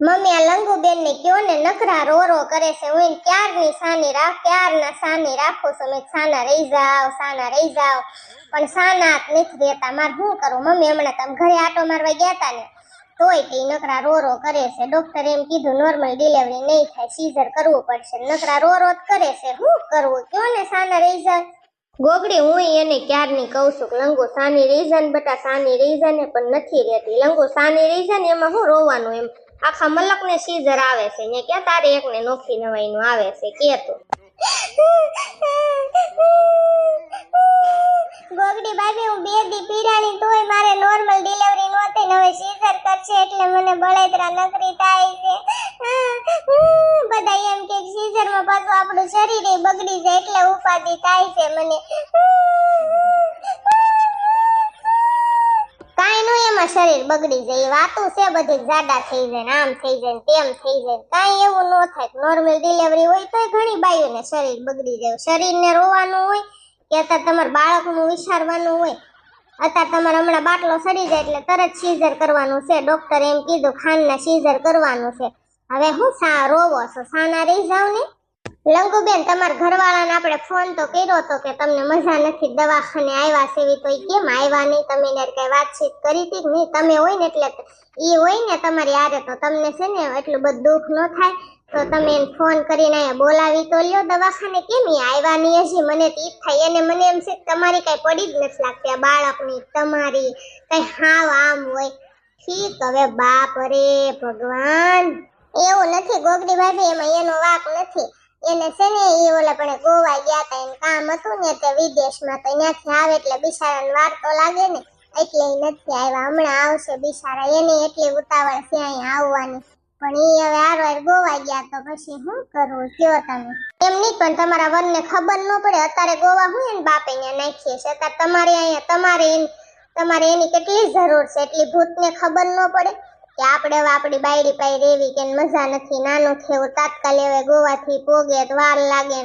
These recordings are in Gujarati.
મમ્મી આ લંગુબેન ને કયો ને નખરા રો રો કરે છે. હું એને ક્યારની સાની રાખ, ક્યારના સાની રાખું છું? સાના રહી જાવ સાના રહી જાવ પણ સાના નથી રહેતા. મારે શું કરું? મમ્મી હમણાં તમે ઘરે આટો મારવા ગયા હતા ને, તોય તે નકરા રો રો કરે છે. ડોક્ટરે એમ કીધું નોર્મલ ડિલિવરી નહીં થાય સીઝર કરવું પડશે. નકરા રો રો કરે છે. શું કરવું? કયો ને સાના રહી જાય? ગોગડી, હું એને ક્યારની કહું છું? કે લંગુ સાની રીઝન બટા સાની રીઝન પણ નથી રહેતી. લંગુ સાની રીઝન એમાં શું રોવાનું એમ? આખા મલકને સીઝર આવે છે? ને કે તારે એક ને નોખી નવાઈનું આવે છે? કે તું? ગોગડી બાજુ હું બે દી પીરાણી તોય મારે નોર્મલ ડિલિવરી નહોતી ને હવે સીઝર કરશે એટલે મને બળતરા નકરી થાય છે. બધા એમ કે સીઝરમાં પાછું આપણું શરીર બગડી જાય એટલે ઉપાધિ થાય છે મને કાંઈ નું એમાં શરીર બગડી જાય વાતો છે બધી, જાડા થઈ જાય આમ થઈ જાય તેમ થઈ જાય. કાંઈ એવું ન થાય નોર્મલ ડિલિવરી હોય તોય ઘણી બાયોને શરીર બગડી જાય. શરીરને રોવાનું હોય, કે અત્યારે તમારે બાળકનું વિચારવાનું હોય, અત્યારે તમારે હમણાં બાટલો સડી જાય એટલે તરત સીઝર કરવાનું છે. ડોક્ટરે એમ કીધું ખાનના સીઝર કરવાનું છે. હવે હું સા રોવો છો? સાના રહી જાવ ને? લંગુબેન તમારા ઘરવાળાને આપણે ફોન તો કર્યો હતો કે તમને મજા નથી, દવાખાને આવ્યા એવી તો કેમ આવ્યા નહીં? તમે એને કઈ વાતચીત કરી હતી નહીં? તમે હોય ને એટલે એ હોય ને તમારી આરે તો તમને છે ને એટલું બધું દુઃખ ન થાય, તો તમે એને ફોન કરીને અહીંયા બોલાવી તો લ્યો દવાખાને. કેમ ઈ આવ્યા નહીં? હજી મને તો ઈજ થાય. એને મને એમ છે તમારી કઈ પડી જ નથી લાગતી. આ બાળકની તમારી કઈ હાવ આમ હોય. ઠીક હવે, બાપ રે ભગવાન. એવું નથી ગોગડી ભાભી એમાં એનો વાક નથી. એને છે ને એ ઓલા પણ ગોવા ગયા હતા એને કામ હતું ને તે વિદેશમાં તો ત્યાંથી આવે એટલે બિચારાને વાર તો લાગે ને, એટલે એ નથી આવ્યા. હમણાં આવશે બિચારા એને એટલી ઉતાવળ છે અહીંયા આવવાની. પણ એ હવે આરવાર ગોવા ગયા તો પછી શું કરવું કયો તમે? એમ નહીં પણ તમારા વનને ખબર ન પડે. અત્યારે ગોવા હું એને બાપે અહીંયા નાખીએ છે અત્યારે તમારે અહીંયા તમારે એની તમારે એની કેટલી જરૂર છે? એટલી ભૂતને ખબર ન પડે? કે આપણે આપણી બાયડી પાઈ રેવી કે મજા નથી નાનો છે એવો તાત્કાલ હવે ગોવાથી પોગે તો વાર લાગે.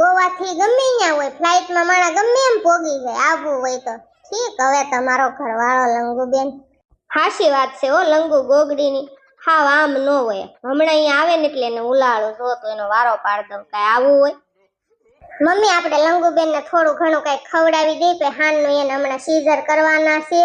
ગોવાથી ગમે ત્યાં હોય ફ્લાઇટમાં માણા ગમે એમ પોગી જાય આવવું હોય તો. ઠીક હવે તમારો ઘરવાળો લંગુબેન હાશી વાત છે હો લંગુ ગોગડીની. હાવ આમ ન હોય. હમણાં અહીંયા આવે ને એટલે એને ઉલાળો જો તો એનો વારો પાડ દઉં કાંઈ આવું હોય. મમ્મી આપણે લંગુબેનને થોડું ઘણું કઈ ખવડાવી દઈએ કે હાનનું એને હમણાં સીઝર કરવાના છે.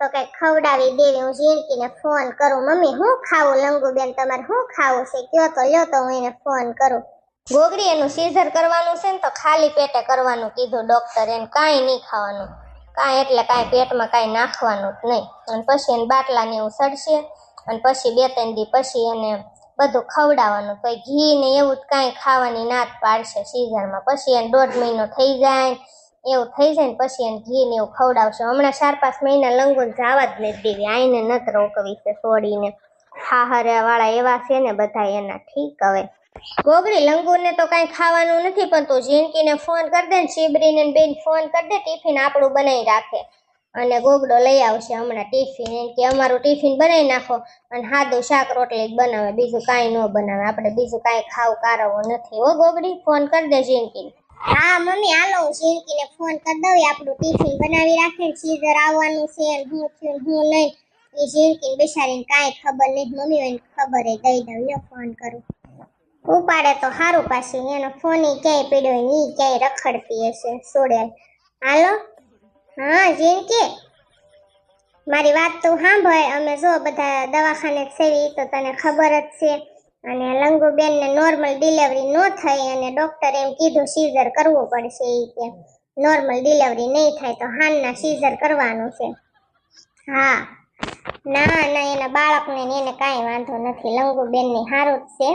તો કઈ ખવડાવી દેવી હું ઝીણકીને ફોન કરું. મમ્મી, હું ખાવું? લંગુબેન, તમારે શું ખાવું છે? કયો તો લ્યો તો હું એને ફોન કરું. ગોગરી એનું સીઝર કરવાનું છે ને તો ખાલી પેટે કરવાનું કીધું ડોક્ટર એને કાંઈ નહીં ખાવાનું. કાંઈ એટલે કાંઈ પેટમાં કાંઈ નાખવાનું જ નહીં. અને પછી એને બાટલાને એવું સડશે અને પછી બે ત્રણ દી પછી એને બધું ખવડાવવાનું. તો ઘી ને એવું જ કાંઈ ખાવાની નાત પાડશે સીઝરમાં. પછી એને દોઢ મહિનો થઈ જાય ને એવું થઈ જાય ને પછી એને ઘી ને એવું ખવડાવશે. હમણાં ચાર પાંચ મહિના લંગોન જવા જ નથી દેવી. આઈને નથી રોકવી છે છોડીને હાહરા વાળા એવા છે ને બધા એના ઠીક હવે. ગોગડી લંગુને તો કાંઈ ખાવાનું નથી પણ તું જીનકીને ફોન કરી દે ને, શિબરીને બેન ફોન કરી દે, ટિફિન આપણું બનાવી રાખે. અને ગોગડો લઈ આવશે હમણાં ટિફિન. એમ કે અમારું ટિફિન બનાવી નાખો અને હાદું શાક રોટલી જ બનાવે. બીજું કાંઈ ન બનાવે. આપણે બીજું કાંઈ ખાવું કારવું નથી. હો ગોગડી, ફોન કરી દે ઝીણકીને. હા, મમ્મી, હાલો, હું ઝીણકીને ફોન કરી દઉં. આપણું ટિફિન બનાવી રાખે ને સીઝર આવવાનું છે ને હું છું હું નહીં. એ ઝીણકીને બિચારીને કાંઈ ખબર નહીં. મમ્મી હોય ખબર એ દઈ દઉં, લ્યો ફોન કરું. ઉપાડે તો સારું પાછું. એનો ફોન ઈ ક્યાંય પીડ્યો હોય ઈ ક્યાંય રખડતી હશે સોડેલ હાલો? હા ઝીણકી મારી વાત તો સાંભળે. અમે જો બધા દવાખાને સેવી તો તને ખબર જ છે. અને લંગુબેનને નોર્મલ ડિલિવરી ન થઈ અને ડોક્ટરે એમ કીધું સીઝર કરવું પડશે એ કે. નોર્મલ ડિલિવરી નહીં થાય તો હાનના સીઝર કરવાનું છે. હા. ના ના, એના બાળકને એને કાંઈ વાંધો નથી. લંગુબેનની સારું જ છે.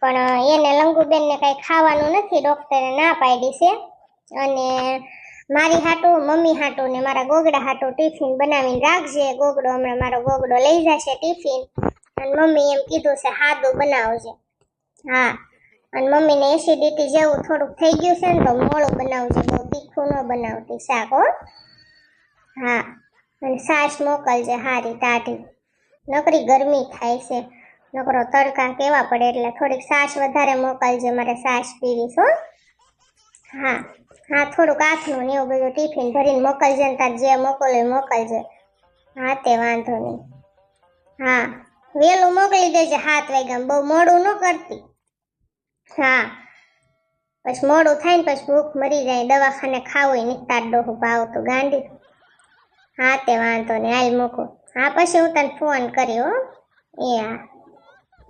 પણ એને લંગુબેનને કાંઈ ખાવાનું નથી ડોક્ટરે ના પાડી છે. અને મારી હાટો, મમ્મી હાટો ને મારા ગોગડા હાટો ટિફિન બનાવીને રાખજે. ગોગડો હમણાં મારો ગોગડો લઈ જશે ટિફિન. અને મમ્મી એમ કીધું છે સાદું બનાવજે. હા, અને મમ્મીને એસિડિટી જેવું થોડુંક થઈ ગયું છે ને તો મોળું બનાવજે. બહુ તીખું ન બનાવતી શાક, હો. હા, અને સાસ મોકલજે હારી તાઢી નકરી ગરમી થાય છે. નકરો તડકા કેવા પડે એટલે થોડીક સાસ વધારે મોકલજે, મારે સાસ પીવીશ હો. હા. હા, થોડુંક આથનું ને એવું બધું ટિફિન ભરીને મોકલજે ને તાર જે મોકલો મોકલજે. હા, તે વાંધો નહીં. હા, વેલું મોકલી દેજે સાત વાગ્યા બહુ મોડું ન કરતી. હા, પછી મોડું થાય ને પછી ભૂખ મરી જાય. દવાખાને ખાવું નીકતા ડોહું ભાવ તો ગાંડી. હા, તે વાંધો નહીં. હાલ મૂકો. હા, પછી હું તને ફોન કર્યો એ હા.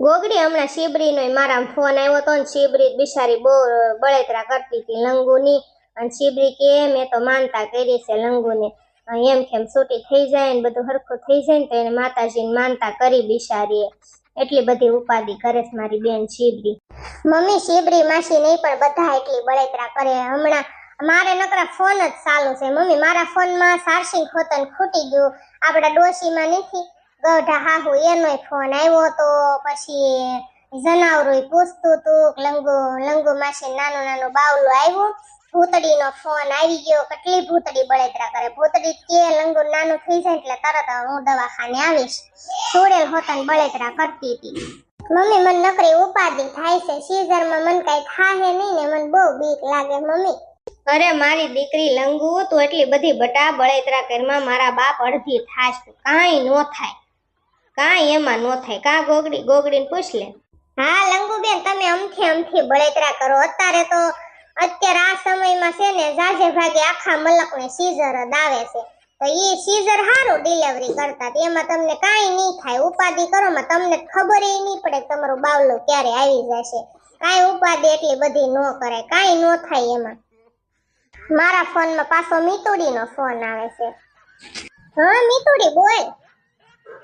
ગોગડી હમણાં શિબરીનો મારા ફોન આવ્યો હતો ને શિબરી બિચારી બહુ બળેતરા કરતી હતી લંગુની. અને શિબરી કે મેં તો માનતા કરી છે લંગુને. એમ કેમ સૂટી થઈ જાય ને બધું હરખું થઈ જાય ને તો એને માતાજીને માનતા કરી બિચારીએ. એટલી બધી ઉપાધિ કરે છે મારી બેન શિબરી. મમ્મી શિબરી, માસી નહીં પણ બધા એટલી બળતરા કરે. હમણાં મારે નકરા ફોન જ ચાલુ છે. મમ્મી, મારા ફોનમાં સારસિંગ ખોતન ખૂટી ગયું. આપણા ડોશીમાં નથી. ગઢા હાહુ, એનોય ફોન આવ્યો તો પછી જનાવરું પૂછતું તું લંગુ લંગુ માસી નાનું નાનું બાવલું આવ્યું ભૂતડીનો ફોન આવી ગયો કેટલી ભૂતડી બળેતરા કરે? ભૂતડી કે લંગુ નાનું થઈ જાય એટલે તરત હું દવાખાને આવીશ. સુડેલ હોતન બળેતરા કરતી હતી. મમ્મી મને નકરી ઉપાધી થાય છે. સીઝરમાં મને કઈ થાહે નહીં ને મને બહુ બીક લાગે મમ્મી. અરે મારી દીકરી લંગુ તું એટલી બધી બટા બળેતરા કરમાં મારા બાપ અડધી થાશ કાંઈ નો થાય. કાંઈ એમાં નો થાય. કા ગોગડી? ગોગડીને પૂછ લે. હા લંગુબેન તમે અમથી અમથી બળેતરા કરો. અત્યારે તો અત્યારે આ સમયમાં છે ને જાજે ભાગે આખા મલકને સીઝર જ આવે છે. તો એ સીઝર સારું ડિલિવરી કરતા એમાં તમને કાંઈ નહીં થાય. ઉપાધિ કરો માં તમને ખબર એ નહીં પડે તમારું બાવલું ક્યારે આવી જશે. કાંઈ ઉપાધિ એટલી બધી ન કરાય. કાંઈ ન થાય એમાં. મારા ફોનમાં પાછો મીતુડીનો ફોન આવે છે. હા, મીતુડી બોલ.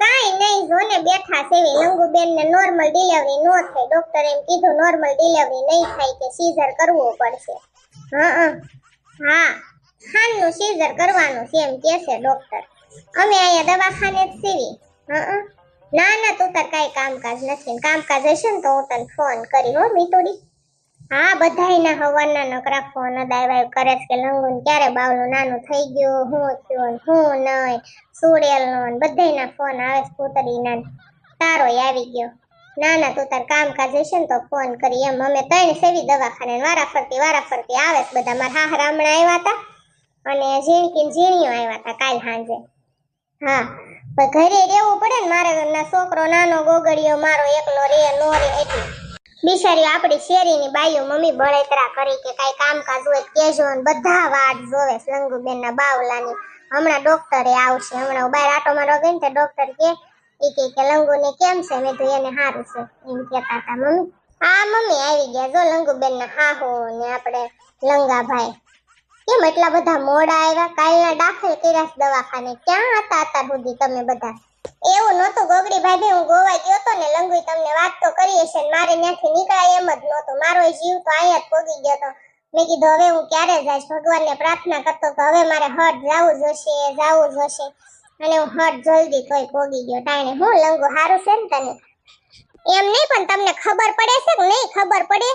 કાંઈ નહીં, જોને બેઠા એવી. લંગુબેન ને નોર્મલ ડિલિવરી નો થાય. ડોક્ટર એમ કીધું નોર્મલ ડિલિવરી નહીં થાય કે સીઝર કરવું પડશે. હા હા. ખાનનું સીઝર કરવાનું છે એમ કે છે ડોક્ટર અમે અહીંયા દવાખાને જ સીવી. હા. ના ના, તું તાર કાંઈ કામકાજ નથી. કામકાજ હશે ને તો હું તને ફોન કરી હો મીતુડી હા, બધાયના હવાના નકરા ફોન દાયવાય કરે છે કે લંગુન ક્યારે બાવલું? નાનું થઈ ગયું. હું થયું હું નહીં. સુડેલનો બધાયના ફોન આવે છે પુતળીના. તારોય આવી ગયો. ના ના તું તાર કામકાજ હશે ને તો ફોન કરી. એમ અમે ત્રણ સેવી દવાખાને વારા ફરતી વારા ફરતી આવે છે બધા. મારા હા હમણાં આવ્યા હતા અને ઝીણકી ઝીણીઓ આવ્યા હતા કાલ સાંજે. હા, પણ ઘરે રહેવું પડે ને મારે છોકરો, નાનો, ગોગડિયો, મારો એકલો રે, નો રે, એટલે. બિચારી આપણી શેરીની બાઈઓ મમ્મી બળેતરા કરી કે કાંઈ કામકાજ હોય કેજો ને બધા વાટ જોવે છે લંગુબેનના બાવલાની. હમણાં ડોક્ટરે આવશે. હમણાં બહાર આટો મારો ગઈ ને ડોક્ટર કે એ કે કે લંગુને કેમ છે? મેં તો એને સારું છે. એમ કહેતા હતા મમ્મી. હા મમ્મી આવી ગયા. જો લંગુબેનના હાહુ ને આપણે લંગાભાઈ. કેમ એટલા બધા મોડા આવ્યા? કાલના દાખલ કર્યા દવાખાને. ક્યાં હતા અત્યાર સુધી તમે બધા? એવું નહોતું, ગોગડી ભાભી, હું ગોવા ગયો તો ને લંગુઈ તમને વાત તો કરી હશે મારે ત્યાંથી નીકળાય એમ જ નહોતું. મારો જીવ તો અહીંયા જ પોગી ગયો તો. મેં કીધું, હવે હું ક્યારે જઈશ? ભગવાનને પ્રાર્થના કરતો તો હવે મારે હટ જવું જોશે જવું જોશે અને હું હટ જલ્દી તોય પોગી ગયો. ટાણે, હું લંગુ સારું છે ને તને? એમ નહીં, પણ તમને ખબર પડે છે કે નહીં ખબર પડે?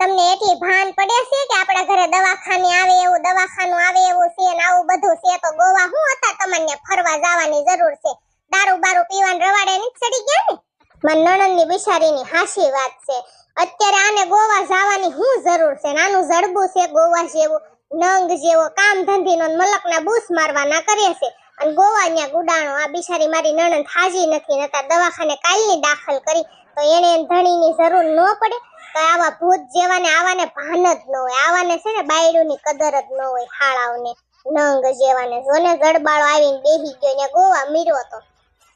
તમને એટલી ભાન પડે છે કે આપણા ઘરે દવાખાને આવે એવું, દવાખાનું આવે એવું છે ને આવું બધું છે તો ગોવા હું હતા તમને ફરવા જવાની જરૂર છે? દારૂ બારૂ પીવાન રવાડે ની ચડી ગયા ને? મને નણંદની બિચારીની હાસી વાત છે. અત્યારે આને ગોવા જવાની શું જરૂર છે? નાનું જડબું છે ગોવા જેવું, નંગ જેવો, કામ ધંધી નો મલક ના બૂસ મારવાના કરે છે. અને ગોવા ન્યા ગુડાણો, આ બિચારી મારી નણંદ હાજી નથી નતા દવાખાને કાલની દાખલ કરી, તો એને ધણીની જરૂર ન પડે? તો આવા ભૂત જેવાને આવાને ભાન જ ન હોય. આવાને છે ને બાયડુની કદર જ ન હોય, હાળાઓને. નંગ જેવાને. જોને ગડબાળો આવીને બેહી ગયો ને ગોવા મીરો તો.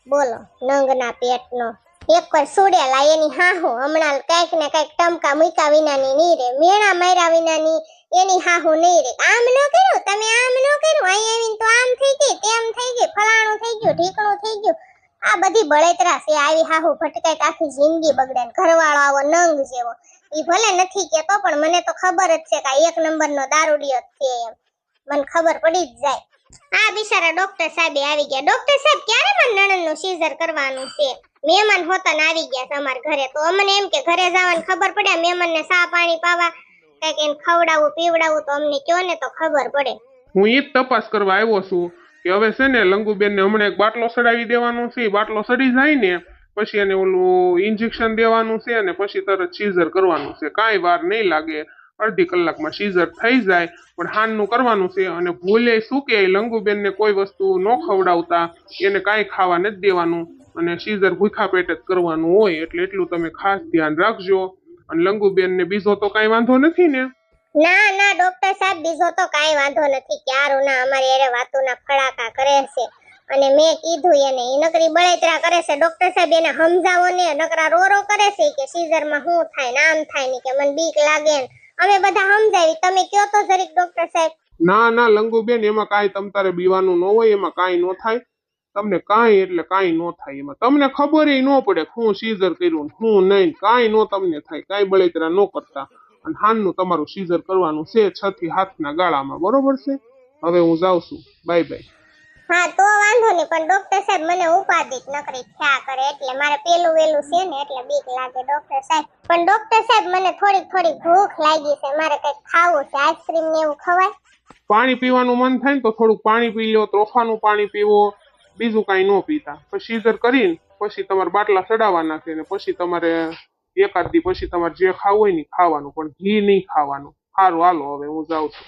બોલો, નંગના પેટનો. એક વાર સુડેલા એની હાહુ હમણાં કંઈક ને કંઈક ટમકા મૂકા વિનાની નહીં રે, મેણા માર્યા વિનાની એની હાહુ નહીં રે. આમ ન કર્યું? તમે આમ ન કર્યું? અહીં આવીને તો આમ થઈ ગઈ, તેમ થઈ ગઈ, ફલાણું થઈ ગયું, ઢીકણું થઈ ગયું. આ બધી બળેતરા છે, આવી હાહુ ભટકાઈ આખી જિંદગી બગડે ઘરવાળો આવો નંગ જેવો. એ ભલે નથી કેતો પણ મને તો ખબર જ છે કે એક નંબરનો દારૂડિયો છે એમ. મને ખબર પડી જ જાય. આ બિચારા ડોક્ટર સાહેબ આવી ગયા. ડોક્ટર સાહેબ ક્યારે મને નણંદનું સીઝર કરવાનું છે? મહેમાન હોતન આવી ગયા છે ઘરે. તો અમને એમ કે ઘરે જવાની ખબર પડે મહેમાનને સા પાણી પાવા, કંઈક એને ખવડાવવું પીવડાવવું તો અમને કયો ને તો ખબર પડે. હું જ તપાસ કરવા આવ્યો છું કે હવે છે ને લંગુબેનને હમણાં એક બાટલો સડાવી દેવાનો છે. બાટલો સડી જાય ને, પછી એને ઓલું ઇન્જેક્શન દેવાનું છે અને પછી તરત સીઝર કરવાનું છે. કાંઈ વાર નહીં લાગે. અડધી કલાકમાં સીઝર થઈ જાય, પણ હાનનું કરવાનું છે અને ભૂલે શું કે લંગુબેનને કોઈ વસ્તુ ન ખવડાવતા એને કાંઈ ખાવા નથી દેવાનું અને સીઝર ભૂખા પેટે જ કરવાનું હોય એટલે એટલું તમે ખાસ ધ્યાન રાખજો. અને લંગુબેનને બીજો તો કાંઈ વાંધો નથી ને? ના ના ડોક્ટર સાહેબ, બીજો તો કાંઈ વાંધો નથી. ક્યારું ના, અમારી એરે વાતોના ફડાકા કરે છે. અને મેં કીધું એને, ઈ નકરી બળેતરા કરે છે. ડોક્ટર સાહેબ, એને સમજાવો ને, નકરા રો રો કરે છે કે સીઝરમાં શું થાય ને, આમ થાય ને, કે મને બીક લાગે ને. અમે બધા સમજાવી. તમે કયો તો જરીક ડોક્ટર સાહેબ? ના ના, લંગુબેન, એમાં કાંઈ તમ તારે બીવાનું ન હોય, એમાં કાંઈ ન થાય. તમને કાંઈ એટલે કાંઈ ન થાય એમાં. તમને ખબર ન પડે હું સીઝર કર્યું હું નહીં, કાંઈ ન તમને થાય, કાંઈ બળેતરા ન કરતા. અને હાનનું તમારું સીઝર કરવાનું છે છ થી હાથના ગાળામાં. બરોબર છે? હવે હું જાઉં છું. Bye bye. હા, તો વાંધો નહીં, પણ ડોક્ટર સાહેબ મને ઉપાધિક નકરી થયા કરે એટલે મારે પેલું વેલું છે ને એટલે બીક લાગે ડોક્ટર સાહેબ. પણ ડોક્ટર સાહેબ, મને થોડીક થોડીક ભૂખ લાગી છે, મારે કંઈક ખાવું છે આઈસ્ક્રીમ ને એવું ખવાય? પાણી પીવાનું મન થાય ને તો થોડુંક પાણી પી લો, ત્રોફાનું પાણી પીવો, બીજું કાંઈ ન પીતા. પછી સીઝર કરીને, પછી તમારે બાટલા ચડાવવાના છે ને પછી તમારે એકાદ દી પછી તમારે જે ખાવું હોય ને ખાવાનું, પણ ઘી નહીં ખાવાનું. સારું, હાલો, હવે હું જાઉં છું.